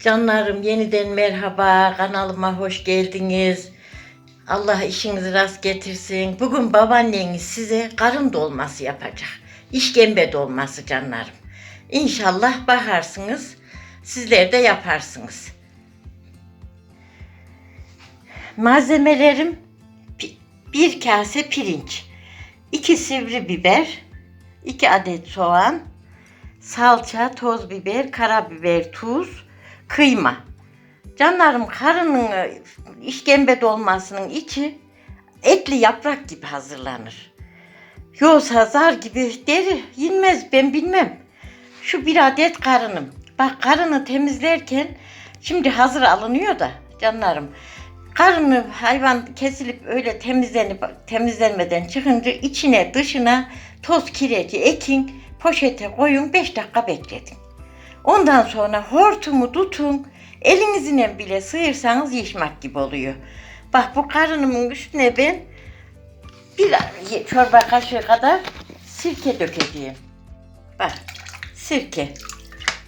Canlarım yeniden merhaba. Kanalıma hoş geldiniz. Allah işinizi rast getirsin. Bugün babaanneniz size karın dolması yapacak. İşkembe dolması canlarım. İnşallah bakarsınız. Sizler de yaparsınız. Malzemelerim bir kase pirinç, iki sivri biber, iki adet soğan, salça, toz biber, karabiber, tuz, kıyma. Canlarım karının e, işkembe dolmasının içi etli yaprak gibi hazırlanır. Yoksa zar gibi deri yenmez ben bilmem. Şu bir adet karınım. Bak karını temizlerken şimdi hazır alınıyor da canlarım. Karını hayvan kesilip öyle temizlenip temizlenmeden çıkınca içine dışına toz kireci ekin poşete koyun 5 dakika bekletin. Ondan sonra hortumu tutun elinizle bile sıyırsanız yişmak gibi oluyor. Bak bu karınımın üstüne ben bir çorba kaşığı kadar sirke dökeceğim. Bak sirke.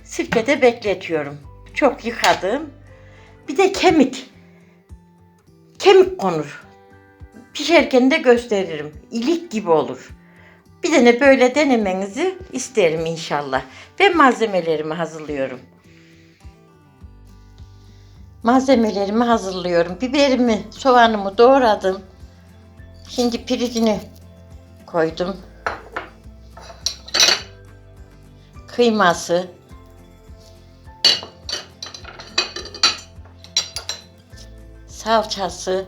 Sirkede bekletiyorum. Çok yıkadım. Bir de kemik. Kemik konur. Pişerken de gösteririm. İlik gibi olur. Bir de böyle denemenizi isterim inşallah. Ben malzemelerimi hazırlıyorum. Malzemelerimi hazırlıyorum. Biberimi, soğanımı doğradım. Şimdi pirincini koydum. Kıyması, salçası,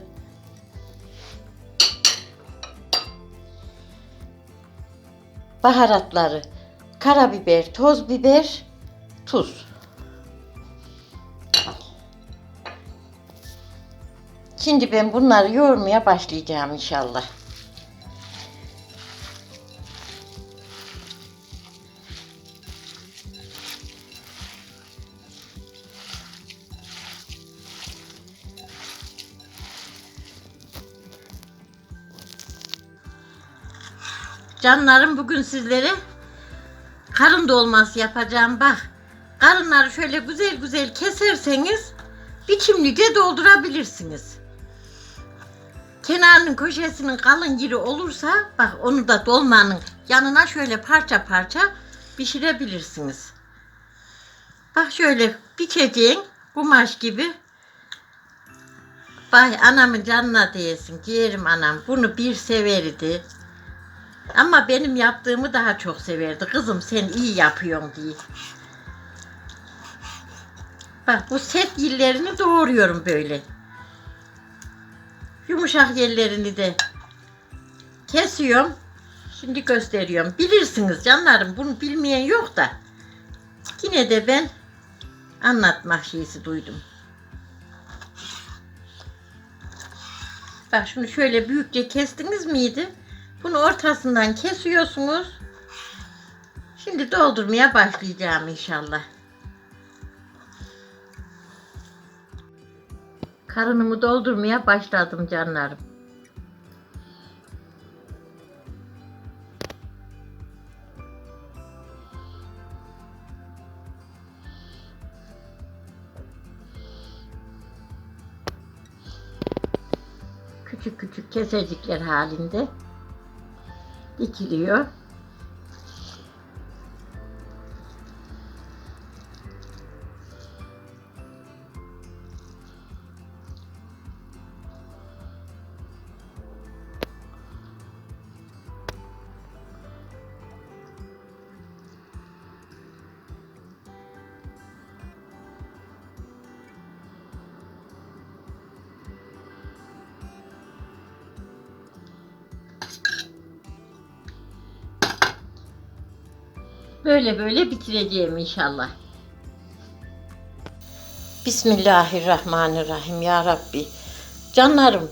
baharatları, karabiber, toz biber, tuz. Şimdi ben bunları yoğurmaya başlayacağım inşallah. Canlarım bugün sizlere karın dolması yapacağım. Bak karınları şöyle güzel güzel keserseniz biçimlice doldurabilirsiniz. Kenarının köşesinin kalın yeri olursa bak onu da dolmanın yanına şöyle parça parça pişirebilirsiniz. Bak şöyle biçeceğin kumaş gibi. Vay anamın canına değsin. Ciğerim anam bunu bir severdi. Ama benim yaptığımı daha çok severdi. Kızım sen iyi yapıyorsun diye. Bak bu set yillerini doğruyorum böyle. Yumuşak yerlerini de kesiyorum. Şimdi gösteriyorum. Bilirsiniz canlarım bunu bilmeyen yok da. Yine de ben anlatmak şeysi duydum. Bak şunu şöyle büyükçe kestiniz miydi? Bunu ortasından kesiyorsunuz. Şimdi doldurmaya başlayacağım inşallah. Karınımı doldurmaya başladım canlarım. Küçük küçük kesecikler halinde dikiliyor. Böyle böyle bitireceğim inşallah. Bismillahirrahmanirrahim ya Rabbi. Canlarım,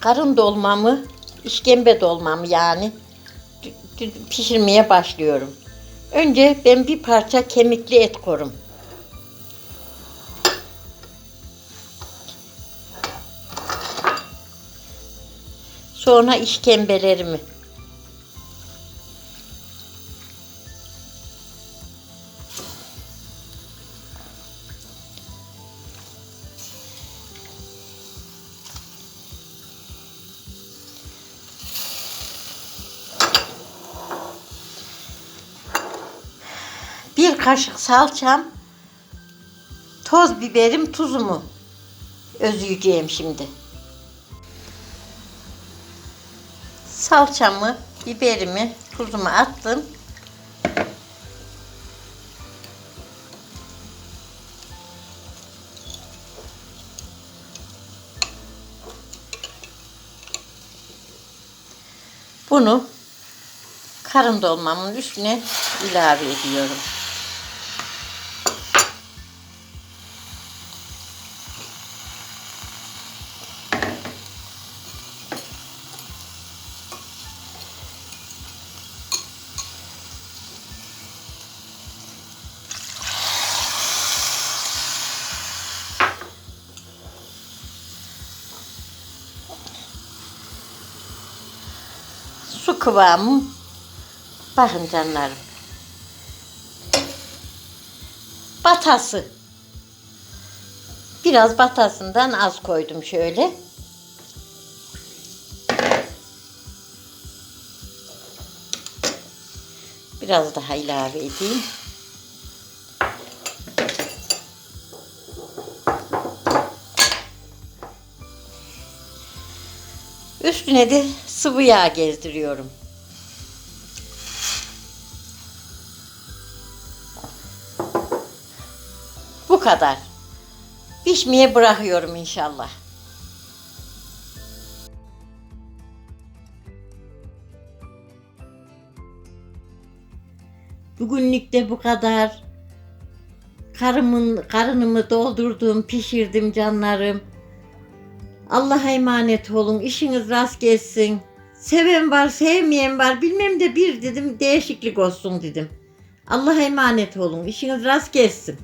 karın dolmamı, işkembe dolmamı yani pişirmeye başlıyorum. Önce ben bir parça kemikli et korum. Sonra işkembelerimi. Kaşık salçam, toz biberim, tuzumu özleyeceğim şimdi. Salçamı, biberimi, tuzumu attım. Bunu karın dolmamın üstüne ilave ediyorum. Su kıvamı bakın canlarım. Batası. Biraz batasından az koydum şöyle. Biraz daha ilave edeyim. Üstüne de sıvı yağ gezdiriyorum. Bu kadar. Pişmeye bırakıyorum inşallah. Bugünlük de bu kadar. Karımın, karınımı doldurdum, pişirdim canlarım. Allah'a emanet olun. İşiniz rast gelsin. Seven var, sevmeyen var. Bilmem de bir dedim değişiklik olsun dedim. Allah'a emanet olun. İşiniz rast gelsin.